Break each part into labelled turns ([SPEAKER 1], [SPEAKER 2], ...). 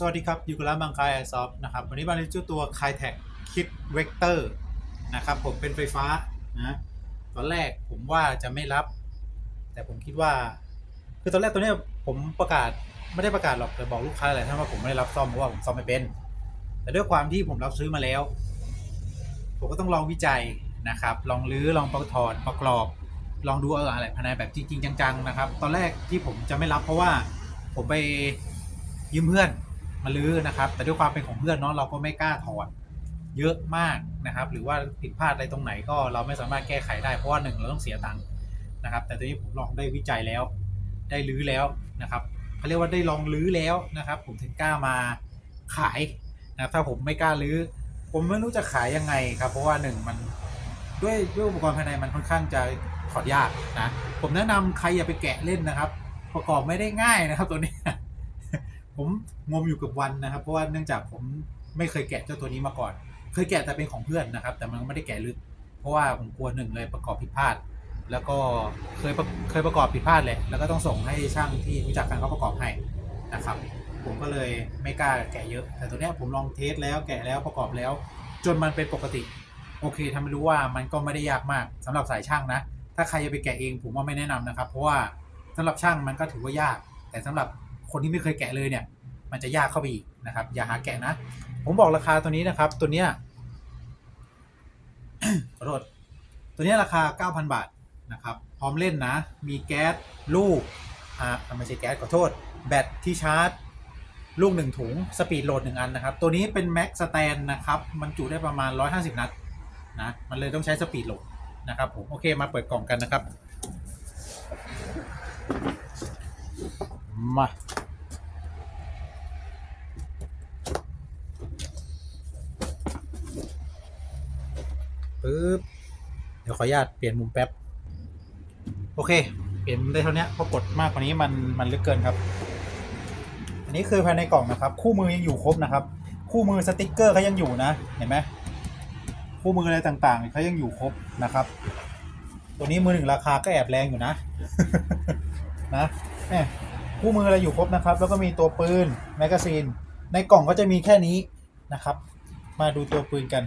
[SPEAKER 1] สวัสดีครับยูกับร้านบางคายแอซอฟนะครับวันนี้มาในจ้าตัว k i t e c h Kit Vector นะครับผมเป็นไฟฟ้านะตอนแรกผมว่าจะไม่รับ แต่ผมคิดว่า คือตอนแรกตัวนี้ผมประกาศไม่ได้ประกาศหรอกแต่บอกลูกค้าแหละท่านว่าผมไม่ได้รับซ่อมเพราะว่าผมซ่อมไม่เป็น แต่ด้วยความที่ผมรับซื้อมาแล้ว ผมก็ต้องลองวิจัยนะครับ ลองรื้อลองประถอดประกรอบ ลองดูเอออะไรภายในแบบจริงๆจังๆนะครับ ตอนแรกที่ผมจะไม่รับเพราะว่าผมไปยืมเพื่อน มาลื้อนะครับ แต่ด้วยความเป็นของเพื่อนเนาะเราก็ไม่กล้าถอดเยอะมากนะครับ หรือว่าผิดพลาดอะไรตรงไหนก็เราไม่สามารถแก้ไขได้เพราะว่าหนึ่งเราต้องเสียตังค์นะครับ แต่ตอนนี้ผมลองได้วิจัยแล้ว ได้รื้อแล้วนะครับเขาเรียกว่าได้ลองรื้อแล้วนะครับ ผมถึงกล้ามาขายนะครับถ้าผมไม่กล้ารื้อ ผมไม่รู้จะขายยังไงครับ เพราะว่าหนึ่งมันด้วยด้วยอุปกรณ์ภายในมันค่อนข้างจะถอดยากนะผมแนะนำใครอย่าไปแกะเล่นนะครับ ประกอบไม่ได้ง่ายนะครับตัวนี้ ผมงมอยู่กับวันนะครับ เพราะว่าเนื่องจากผมไม่เคยแกะเจ้าตัวนี้มาก่อน เคยแกะแต่เป็นของเพื่อนนะครับ แต่มันไม่ได้แกะลึก เพราะว่าผมกลัวหนึ่งเลยประกอบผิดพลาด แล้วก็เคยเคยประกอบผิดพลาดแหละแล้วก็ต้องส่งให้ช่างที่รู้จักกันเขาประกอบให้นะครับ ผมก็เลยไม่กล้าแกะเยอะ แต่ตัวเนี้ยผมลองเทสแล้วแกะแล้วประกอบแล้ว จนมันเป็นปกติ โอเคทำให้รู้ว่ามันก็ไม่ได้ยากมากสำหรับสายช่างนะ ถ้าใครจะไปแกะเองผมว่าไม่แนะนำนะครับ เพราะว่าสำหรับช่างมันก็ถือว่ายาก แต่สำหรับ คนที่ไม่เคยแกะเลยเนี่ย มันจะยากเข้าไปอีกนะครับ อย่าหาแกะนะ ผมบอกราคาตัวนี้นะครับ ตัวเนี้ยขอโทษตัวนี้ราคา 9,000 บาทนะครับ พร้อมเล่นนะ มีแก๊สลูกอ่าไม่ใช่แก๊สขอโทษ แบตที่ชาร์จ ลูกหนึ่งถุง สปีดโหลดหนึ่งอันนะครับ ตัวนี้เป็นแม็กสแตนนะครับ มันจุได้ประมาณ 150 นัดนะ มันเลยต้องใช้สปีดโหลดนะครับผม โอเค มาเปิดกล่องกันนะครับ มาปึ๊บเดี๋ยวขออนุญาตเปลี่ยนมุมแป๊บ โอเค เปลี่ยนได้เท่านี้เพราะกดมากกว่านี้มันมันลึกเกินครับ อันนี้คือภายในกล่องนะครับ คู่มือยังอยู่ครบนะครับ คู่มือสติกเกอร์เขายังอยู่นะเห็นไหมคู่มืออะไรต่างๆเขายังอยู่ครบนะครับ ตัวนี้มือหนึ่งราคาก็แอบแรงอยู่นะ นะแหม คู่มืออะไรอยู่ครบนะครับ แล้วก็มีตัวปืนแมกกาซีน ในกล่องก็จะมีแค่นี้นะครับ มาดูตัวปืนกัน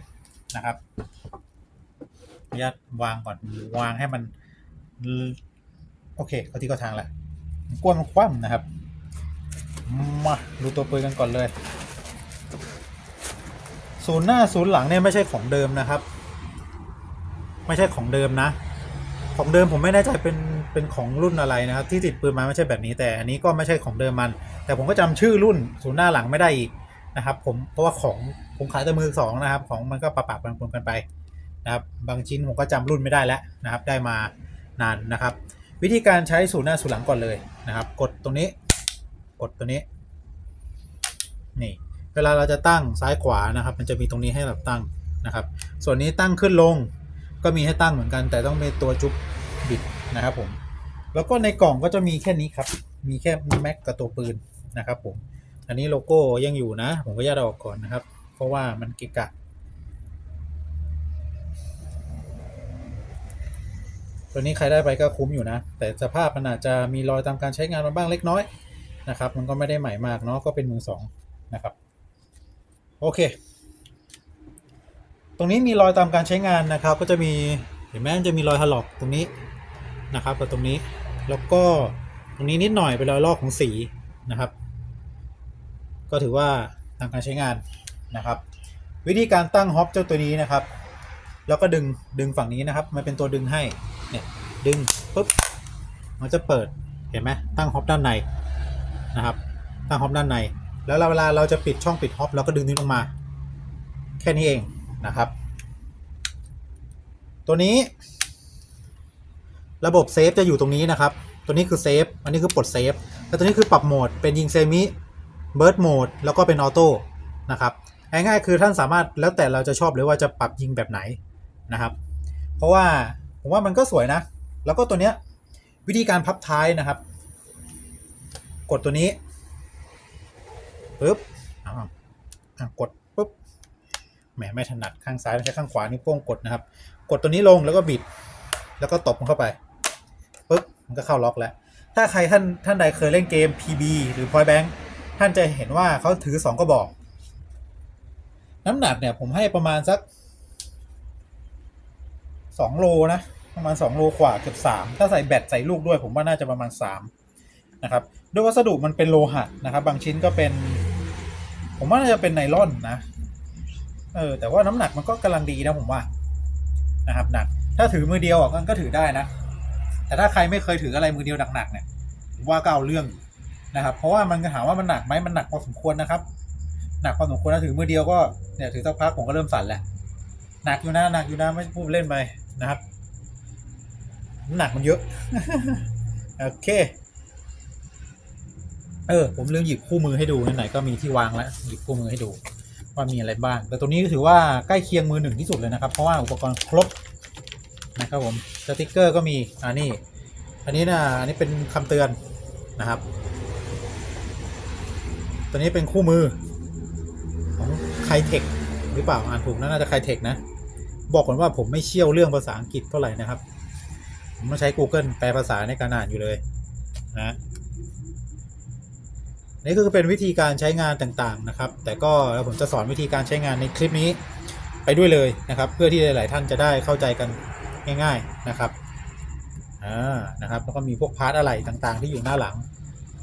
[SPEAKER 1] นะครับขออนุญาตวางก่อนวางให้มัน โอเคเข้าที่เข้าทางแล้วกว้างคว่ำนะครับ มาดูตัวปืนกันก่อนเลย ศูนย์หน้าศูนย์หลังเนี่ยไม่ใช่ของเดิมนะครับ ไม่ใช่ของเดิมนะ ของเดิมผมไม่แน่ใจเป็น เป็นของรุ่นอะไรนะครับ ที่ติดปืนมาไม่ใช่แบบนี้แต่อันนี้ก็ไม่ใช่ของเดิมมัน แต่ผมก็จำชื่อรุ่นศูนย์หน้าหลังไม่ได้อีกนะครับ ผมเพราะว่าของผมขายแต่มือสองนะครับ ของมันก็ปะปะปนปนกันไปนะครับบางชิ้นผมก็จำรุ่นไม่ได้แล้วนะครับ ได้มานานนะครับ วิธีการใช้ศูนย์หน้าศูนย์หลังก่อนเลยนะครับ กดตรงนี้ กดตัวนี้ นี่เวลาเราจะตั้งซ้ายขวานะครับ มันจะมีตรงนี้ให้เราตั้งนะครับ ส่วนนี้ตั้งขึ้นลงก็มีให้ตั้งเหมือนกัน แต่ต้องเป็นตัวจุ๊บบิดนะครับผม แล้วก็ในกล่องก็จะมีแค่นี้ครับ มีแค่แม็กกับตัวปืนนะครับผม อันนี้โลโก้ยังอยู่นะ ผมก็แยกออกก่อนนะครับ เพราะว่ามันกิกะ ตัวนี้ใครได้ไปก็คุ้มอยู่นะ แต่สภาพมันอาจจะมีรอยตามการใช้งานมาบ้างเล็กน้อยนะครับ มันก็ไม่ได้ใหม่มากเนาะ ก็เป็นมือสองนะครับ โอเค ตรงนี้มีรอยตามการใช้งานนะครับ ก็จะมี เห็นไหมมันจะมีรอยถลอกตรงนี้นะครับกับตรงนี้ แล้วก็ตรงนี้นิดหน่อยเป็นรอยลอกของสีนะครับ ก็ถือว่าตามการใช้งานนะครับ วิธีการตั้งฮอปเจ้าตัวนี้นะครับ แล้วก็ดึงดึงฝั่งนี้นะครับ มันเป็นตัวดึงให้เนี่ยดึงปุ๊บมันจะเปิดเห็นไหมตั้งฮอปด้านในนะครับ ตั้งฮอปด้านใน แล้วเวลาเราจะปิดช่องปิดฮอปเราก็ดึงนี้ลงมา แค่นี้เองนะครับ ตัวนี้ ระบบเซฟจะอยู่ตรงนี้นะครับ ตัวนี้คือเซฟ อันนี้คือปลดเซฟ แล้วตัวนี้คือปรับโหมด เป็นยิงเซมิเบิร์ดโหมด แล้วก็เป็นออโต้นะครับง่ายๆคือท่านสามารถแล้วแต่เราจะชอบหรือว่าจะปรับยิงแบบไหนนะครับ เพราะว่าผมว่ามันก็สวยนะ แล้วก็ตัวเนี้ยวิธีการพับท้ายนะครับ กดตัวนี้ปึ๊บกดปุ๊บแหมไม่ถนัดข้างซ้ายใช่ข้างขวานิ้วโป้งกดนะครับ กดตัวนี้ลงแล้วก็บิด แล้วก็ตบมันเข้าไป มันก็เข้าล็อกแล้ว ถ้าใครท่านท่านใดเคยเล่นเกม PB หรือ Point Bank ท่านจะเห็นว่าเขาถือสองกระบอก น้ำหนักเนี่ยผมให้ประมาณสักสองโลนะประมาณสองโลกว่าเกือบสามถ้าใส่แบตใส่ลูกด้วย ผมว่าน่าจะประมาณสามนะครับด้วยวัสดุมันเป็นโลหะนะครับ บางชิ้นก็เป็น ผมว่าน่าจะเป็นไนล่อนนะเออแต่ว่าน้ำหนักมันก็กำลังดีนะผมว่านะครับหนัก ถ้าถือมือเดียวอะมันก็ถือได้นะ แต่ถ้าใครไม่เคยถืออะไรมือเดียวหนักๆเนี่ยว่าก็เอาเรื่องนะครับ เพราะว่ามันถามว่ามันหนักไหมมันหนักพอสมควรนะครับ หนักพอสมควรนะถือมือเดียวก็เนี่ยถือสักพักผมก็เริ่มสั่นแล้วหนักอยู่นะหนักอยู่นะไม่พูดเล่นไปนะครับหนักมันเยอะโอเค เออ ผมลืมหยิบคู่มือให้ดูไหนๆก็มีที่วางแล้วหยิบคู่มือให้ดู ว่ามีอะไรบ้าง แต่ตัวนี้ก็ถือว่าใกล้เคียงมือหนึ่งที่สุดเลยนะครับ เพราะว่าอุปกรณ์ครบนะครับผม สติกเกอร์ก็มีอ่านี่อันนี้นะอันนี้เป็นคำเตือนนะครับ ตัวนี้เป็นคู่มือของไคเทคหรือเปล่าอ่านถูกนะน่าจะไคเทคนะ บอกก่อนว่าผมไม่เชี่ยวเรื่องภาษาอังกฤษเท่าไหร่นะครับ ผมมาใช้ Google แปลภาษาในการอ่านอยู่เลยนะนี่ก็คือเป็นวิธีการใช้งานต่างๆนะครับ แต่ก็แล้วผมจะสอนวิธีการใช้งานในคลิปนี้ไปด้วยเลยนะครับ เพื่อที่หลาย ๆ ท่านจะได้เข้าใจกัน ง่าย ๆนะครับอ่านะครับแล้วก็มีพวกพาร์ทอะไรต่างๆ ที่อยู่หน้าหลัง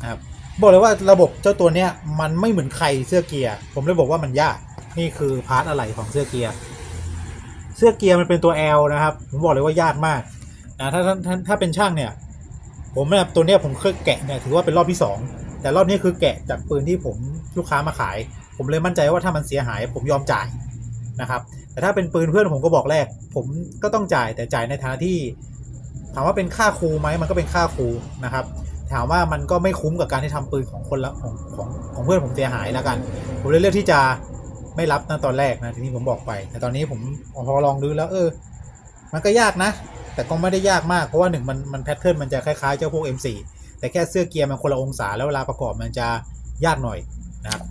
[SPEAKER 1] นะครับบอกเลยว่าระบบเจ้าตัวเนี้ยมันไม่เหมือนใครเสื้อเกียร์ผมเลยบอกว่ามันยากนี่คือพาร์ทอะไรของเสื้อเกียร์เสื้อเกียร์มันเป็นตัว L นะครับ ผมบอกเลยว่ายากมากนะถ้าถ้าถ้าถ้าเป็นช่างเนี่ย ผมเนี่ยตัวเนี้ยผมเคยแกะเนี่ยถือว่าเป็นรอบที่สองแต่รอบนี้คือแกะจากปืนที่ผมลูกค้ามาขาย ผมเลยมั่นใจว่าถ้ามันเสียหายผมยอมจ่ายนะครับ แต่ถ้าเป็นปืนเพื่อนผมก็บอกแรก ผมก็ต้องจ่ายแต่จ่ายในฐานะที่ ถามว่าเป็นค่าครูไหมมันก็เป็นค่าครูนะครับ ถามว่ามันก็ไม่คุ้มกับการที่ทำปืนของคนละของของของเพื่อนผมเสียหายแล้วกัน ผมเลยเลือกที่จะไม่รับนะตอนแรกนะทีนี้ผมบอกไป แต่ตอนนี้ผมพอลองดูแล้ว เออ มันก็ยากนะ แต่ก็ไม่ได้ยากมากเพราะว่าหนึ่งมันมันแพทเทิร์นมันจะคล้ายๆเจ้าพวก M4 แต่แค่เสื้อเกียร์มันคนละองศาแล้วเวลาประกอบมันจะยากหน่อยนะครับ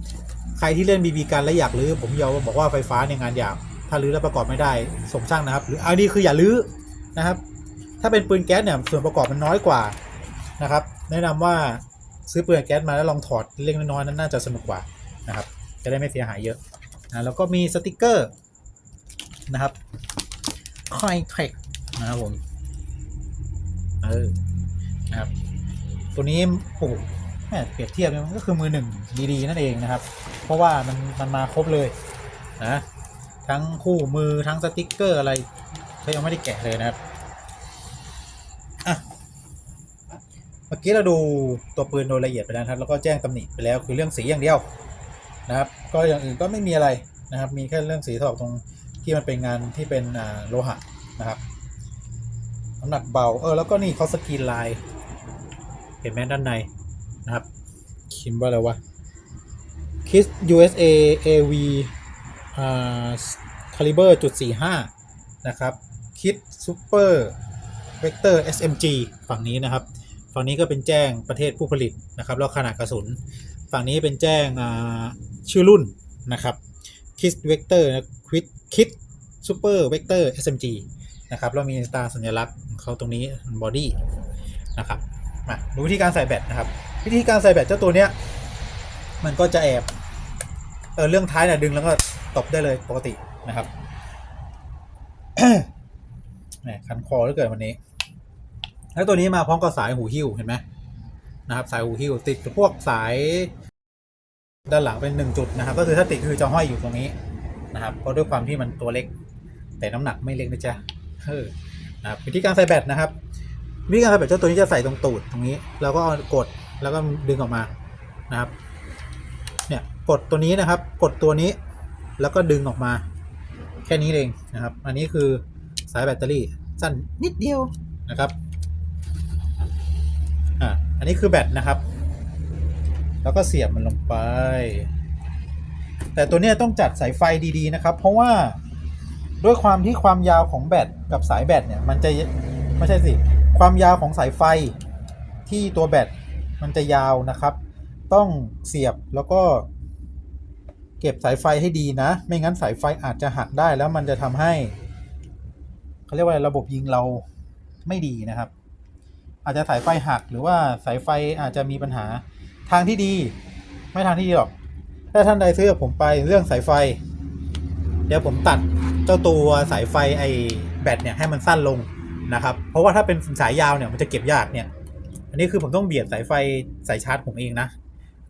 [SPEAKER 1] ใครที่เล่นบีบีกันและอยากลื้อผมยอมบอกว่าไฟฟ้าเนี่ยงานหยาบ ถ้าลื้อแล้วประกอบไม่ได้ส่งช่างนะครับ หรืออันนี้คืออย่าลื้อนะครับ ถ้าเป็นปืนแก๊สเนี่ยส่วนประกอบมันน้อยกว่านะครับ แนะนำว่าซื้อปืนแก๊สมาแล้วลองถอดเล็กน้อยนั้นน่าจะสนุกกว่านะครับ จะได้ไม่เสียหายเยอะนะแล้วก็มีสติกเกอร์นะครับคอยเทคนะครับผมเออนะครับ ตัวนี้โอ้โหแม่เปรียบเทียบมันก็คือมือหนึ่งดีๆ นั่นเองนะครับ เพราะว่ามันมันมาครบเลยนะ ทั้งคู่มือทั้งสติกเกอร์อะไรเขายังไม่ได้แกะเลยนะครับอะเมื่อกี้เราดูตัวปืนโดยละเอียดไปแล้วครับแล้วก็แจ้งตำหนิไปแล้วคือเรื่องสีอย่างเดียวนะครับ ก็อย่างอื่นก็ไม่มีอะไรนะครับ มีแค่เรื่องสีถลอกตรงที่มันเป็นงานที่เป็นโลหะนะครับน้ำหนักเบาเออแล้วก็นี่เขาสกรีนลายเห็นไหมด้านในนะครับคิมว่าอะไรวะ Kiss USA AV อ่า caliber จุดสี่ห้านะครับ Kit Super Vector SMG ฝั่งนี้นะครับ ฝั่งนี้ก็เป็นแจ้งประเทศผู้ผลิตนะครับแล้วขนาดกระสุน ฝั่งนี้เป็นแจ้งชื่อรุ่นนะครับ Kit Vector นะ Kit Kit Super Vector SMG นะครับแล้วมีตราสัญลักษณ์ของเขาตรงนี้บอดี้นะครับมาดูวิธีการใส่แบตนะครับ วิธีการใส่แบตเจ้าตัวเนี้ยมันก็จะแอบเออเรื่องท้ายเนี่ยดึงแล้วก็ ตบได้เลยปกตินะครับแหมคันคอเหลือเกินวันนี้ แล้วตัวนี้มาพร้อมกับสายหูหิ้วเห็นไหมนะครับ สายหูหิ้วติดพวกสายด้านหลังเป็นหนึ่งจุดนะครับ ก็คือถ้าติดคือจะห้อยอยู่ตรงนี้นะครับเพราะด้วยความที่มันตัวเล็ก แต่น้ำหนักไม่เล็กนะจ๊ะเออนะครับวิธีการใส่แบตนะครับวิธีการใส่แบตเจ้าตัวนี้จะใส่ตรงตูดตรงนี้ แล้วก็กดแล้วก็ดึงออกมานะครับ เนี่ยกดตัวนี้นะครับ กดตัวนี้ แล้วก็ดึงออกมา แค่นี้เองนะครับ อันนี้คือสายแบตเตอรี่สั้นนิดเดียวนะครับอ่าอันนี้คือแบตนะครับ แล้วก็เสียบมันลงไป แต่ตัวนี้ต้องจัดสายไฟดีๆนะครับ เพราะว่าด้วยความที่ความยาวของแบตกับสายแบตเนี่ยมันจะไม่ใช่สิความยาวของสายไฟที่ตัวแบตมันจะยาวนะครับ ต้องเสียบแล้วก็ เก็บสายไฟให้ดีนะ ไม่งั้นสายไฟอาจจะหักได้แล้วมันจะทำให้เขาเรียกว่าระบบยิงเราไม่ดีนะครับ อาจจะสายไฟหักหรือว่าสายไฟอาจจะมีปัญหาทางที่ดี ไม่ทันที่ดีหรอก ถ้าท่านใดซื้อกับผมไปเรื่องสายไฟ เดี๋ยวผมตัดเจ้าตัวสายไฟไอแบตเนี่ยให้มันสั้นลงนะครับ เพราะว่าถ้าเป็นสายยาวเนี่ยมันจะเก็บยากเนี่ย อันนี้คือผมต้องเบียดสายไฟสายชาร์จผมเองนะ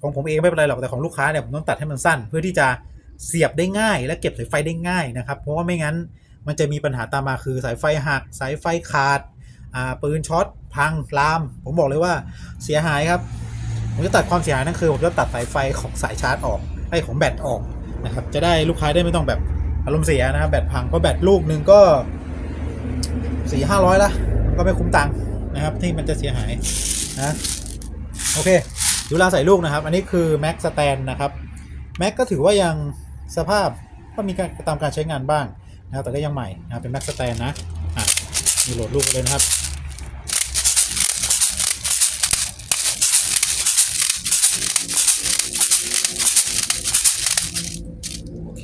[SPEAKER 1] ของผมเองไม่เป็นไรหรอกแต่ของลูกค้าเนี่ยผมต้องตัดให้มันสั้น เพื่อที่จะเสียบได้ง่าย และเก็บสายไฟได้ง่ายนะครับเพราะว่าไม่งั้นมันจะมีปัญหาตามมาคือสายไฟหักสายไฟขาดอ่าปืนช็อตพังลาม ผมบอกเลยว่าเสียหายครับ ผมจะตัดความเสียหายนั่นคือผมจะตัดสายไฟของสายชาร์จออกไอ้ของแบตออกนะครับจะได้ลูกค้าได้ไม่ต้องแบบอารมณ์เสียนะครับแบตพังเพราะแบตลูกหนึ่งก็สี่ห้าร้อยละก็ไม่คุ้มตังค์นะครับที่มันจะเสียหายนะโอเค ดูเวลาใส่ลูกนะครับ อันนี้คือ Max Stand นะครับ Max ก็ถือว่ายังสภาพก็มีการตามการใช้งานบ้างนะครับแต่ก็ยังใหม่นะเป็น Max Stand นะอะมีโหลดลูกเลยนะครับโอเค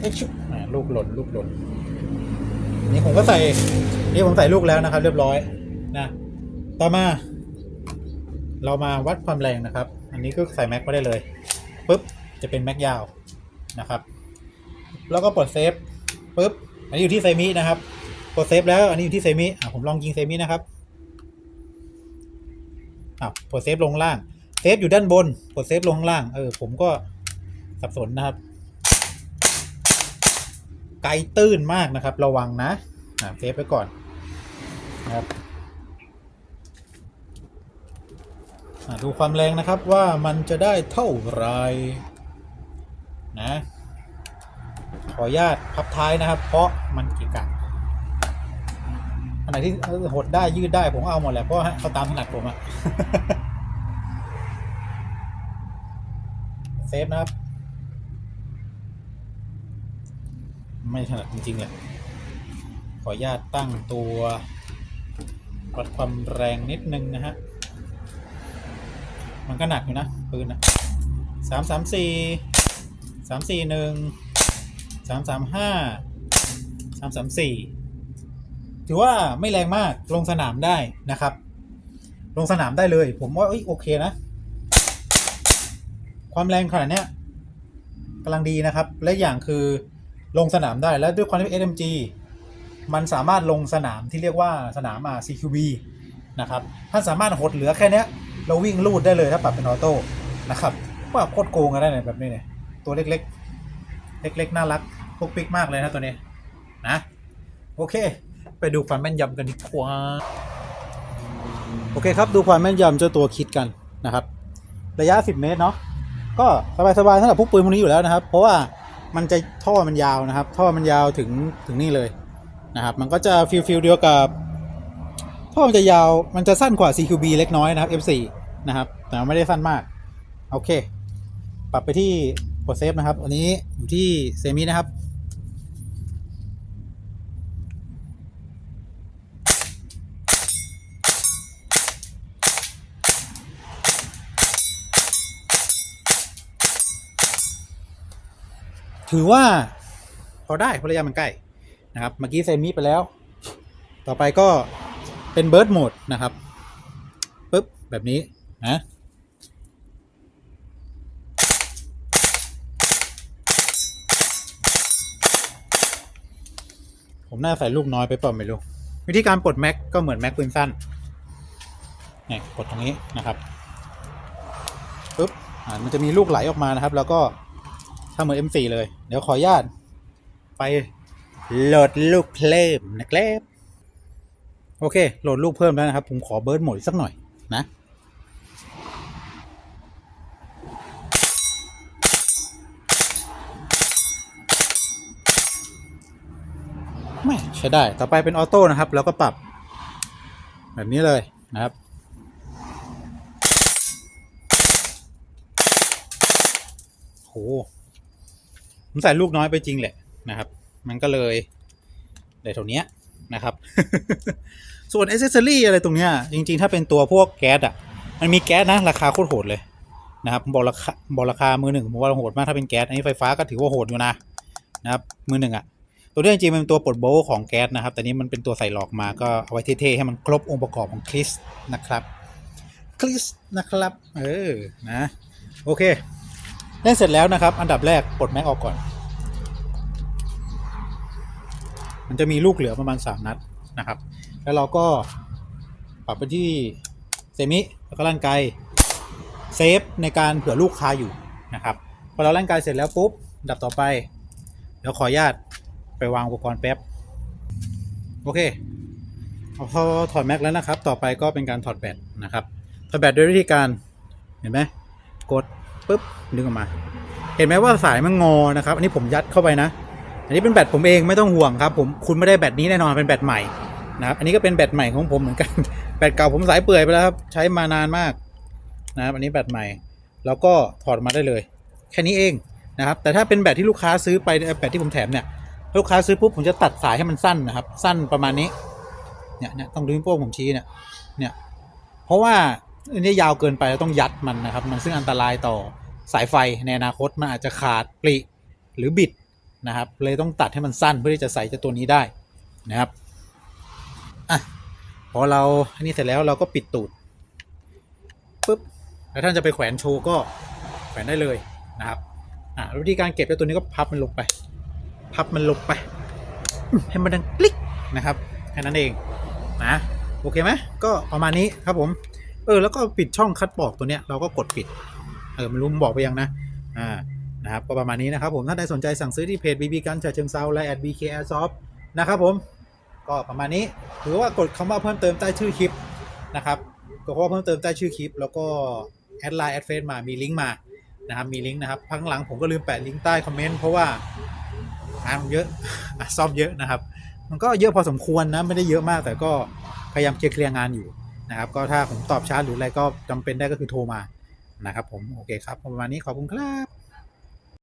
[SPEAKER 1] เอ๊ะชุบลูกหล่นลูกหล่นนี่ผมก็ใส่นี่ผมใส่ลูกแล้วนะครับ เรียบร้อยนะต่อมา เรามาวัดความแรงนะครับ อันนี้ก็ใส่แม็กมาได้เลยปุ๊บจะเป็นแม็กยาวนะครับ แล้วก็ปลดเซฟปุ๊บอันนี้อยู่ที่ไซมินะครับปดเซฟแล้วอันนี้อยู่ที่ไซมิอะผมลองยิงไซมินะครับอะปดเซฟลงล่างเซฟอยู่ด้านบนปดเซฟลงข้างล่างเออผมก็สับสนนะครับ ไกลตื้นมากนะครับ ระวังนะอะเซฟไว้ก่อนนะครับอะ ดูความแรงนะครับว่ามันจะได้เท่าไรนะ ขออนุญาตพับท้ายนะครับ เพราะมันกี่กะอันไหนที่หดได้ยืดได้ผมเอาหมดแหละเพราะเขาตามถนัดผมอะเซฟนะครับ ไม่ถนัดจริงๆแหละขออนุญาตตั้งตัววัดความแรงนิดนึงนะฮะ มันก็หนักอยู่นะปืนนะสามสามสี่สามสี่หนึ่งสามสามห้าสามสามสี่ถือว่าไม่แรงมากลงสนามได้นะครับ ลงสนามได้เลย ผมว่าอโอเคนะ ความแรงขนาดเนี้ยกำลังดีนะครับ และอย่างคือลงสนามได้แล้วด้วยความที่ SMG มันสามารถลงสนามที่เรียกว่าสนามอ่า CQB นะครับท่านสามารถหดเหลือแค่เนี้ย เราวิ่งลูดได้เลยถ้าปรับเป็นออโต้นะครับว่าโคตรโกงกันได้เนี่ยแบบนี้เนี่ยตัวเล็กๆ เล็กๆ น่ารักพวกปิ๊กมากเลยนะตัวนี้นะโอเค ไปดูความแม่นยำกันดีกว่าโอเคครับ ดูความแม่นยำเจ้าตัวคิดกันนะครับ ระยะ 10 เมตรเนาะก็สบายๆสำหรับพวกปืนพวกนี้อยู่แล้วนะครับ เพราะว่ามันจะท่อมันยาวนะครับ ท่อมันยาวถึงถึงนี่เลยนะครับ มันก็จะฟิลฟิลเดียวกับท่อมันจะยาวมันจะสั้นกว่า CQB เล็กน้อยนะครับ F4 นะครับ แต่ไม่ได้สั้นมาก โอเค ปรับไปที่กดเซฟนะครับ อันนี้อยู่ที่เซมินะครับถือว่าพอได้เพราะระยะมันใกล้นะครับ เมื่อกี้เซมิไปแล้ว ต่อไปก็เป็นเบิร์ดโหมดนะครับปุ๊บแบบนี้ะผมน่าใส่ลูกน้อยไปเปล่าไม่รู้ วิธีการปลดแม็กก็เหมือนแม็กปืนสั้นเนี่ยกดตรงนี้นะครับปุ๊บอ่ามันจะมีลูกไหลออกมานะครับ แล้วก็ถ้าเหมือน M4 เลย เดี๋ยวขออนุญาตไปโหลดลูกเพลมนะครับโอเค โหลดลูกเพิ่มแล้วนะครับ ผมขอเบิร์ดหมดสักหน่อยนะ ใช้ได้ต่อไปเป็นออโต้นะครับแล้วก็ปรับ แบบนี้เลยนะครับ โห ผมใส่ลูกน้อยไปจริงแหละนะครับ มันก็เลยได้เท่านี้นะครับ ส่วนอ c เซสซอรี่อะไรตรงเนี้ย จริง ๆ ถ้าเป็นตัวพวกแก๊สอะ มันมีแก๊สนะราคาโคตรโหดเลยนะครับบอกราคาบอกราคามือหนึ่งผมว่าโหดมากถ้าเป็นแก๊สอันนี้ไฟฟ้าก็ถือว่าโหดอยู่นะนะครับมือหนึ่งอะ ตัวนี้จริงๆเป็นตัวปลดโบว์ของแก๊สนะครับ แต่นี้มันเป็นตัวใส่หลอกมาก็เอาไว้เท่ๆให้มันครบองค์ประกอบของคริสนะครับคริสนะครับ เออ นะ โอเค เล่นเสร็จแล้วนะครับ อันดับแรกปลดแม็กออกก่อน มันจะมีลูกเหลือประมาณ 3 นัดนะครับ แล้วเราก็ปรับไปที่เซมิ แล้วก็ลั่นไกเซฟในการเผื่อลูกคาอยู่นะครับ พอเราลั่นไกเสร็จแล้วปุ๊บ อันดับต่อไป เดี๋ยวขออนุญาต ไปวางอุปกรณ์แป๊บ โอเคพอถอดแม็กแล้วนะครับ ต่อไปก็เป็นการถอดแบตนะครับ ถอดแบตด้วยวิธีการเห็นไหมกดปุ๊บดึงออกมา เห็นไหมว่าสายมันงอนะครับ อันนี้ผมยัดเข้าไปนะ อันนี้เป็นแบตผมเองไม่ต้องห่วงครับ ผมคุณไม่ได้แบตนี้แน่นอนเป็นแบตใหม่นะครับอันนี้ก็เป็นแบตใหม่ของผมเหมือนกัน แบตเก่าผมสายเปื่อยไปแล้วครับ ใช้มานานมากนะครับ อันนี้แบตใหม่ แล้วก็ถอดมาได้เลย แค่นี้เองนะครับ แต่ถ้าเป็นแบตที่ลูกค้าซื้อไปแบตที่ผมแถมเนี่ย ลูกค้าซื้อปุ๊บผมจะตัดสายให้มันสั้นนะครับ สั้นประมาณนี้เนี่ยเนี่ยต้องดูนิ้วโป้งผมชี้เนี่ยเนี่ยเพราะว่าอันนี้ยาวเกินไปแล้วต้องยัดมันนะครับ มันซึ่งอันตรายต่อสายไฟในอนาคตมันอาจจะขาดปริหรือบิดนะครับ เลยต้องตัดให้มันสั้นเพื่อที่จะใส่เจ้าตัวนี้ได้นะครับอะพอเราอันนี้เสร็จแล้วเราก็ปิดตูดปุ๊บแล้วท่านจะไปแขวนโชว์ก็แขวนได้เลยนะครับอะววิธีการเก็บเจ้าตัวนี้ก็พับมันลงไป พับมันลงไป ให้มันดังคลิกนะครับแค่นั้นเองนะโอเคไหมก็ประมาณนี้ครับผมเออแล้วก็ปิดช่องคัดบอกตัวเนี้ยเราก็กดปิดเออไม่รู้มบอกไปยังนะอ่านะครับก็ประมาณนี้นะครับผมถ้าใครสนใจสั่งซื้อที่เพจ BB กันฉะเชิงเซาและ at BK Airsoft นะครับผมก็ประมาณนี้หรือว่ากดคำว่าเพิ่มเติมใต้ชื่อคลิปนะครับกดคำว่าเพิ่มเติมใต้ชื่อคลิป แล้วก็แอดไลน์แอดเฟซมามีลิงก์มานะครับมีลิงก์นะครับพักหลังผมก็ลืมแปะลิงก์ใต้คอมเมนต์เพราะว่า งานผมเยอะซ่อมเยอะนะครับ มันก็เยอะพอสมควรนะไม่ได้เยอะมาก แต่ก็พยายามเคลียร์งานอยู่นะครับ ก็ถ้าผมตอบช้าหรืออะไรก็จำเป็นได้ก็คือโทรมานะครับ ผมโอเคครับ ประมาณนี้ขอบคุณครับ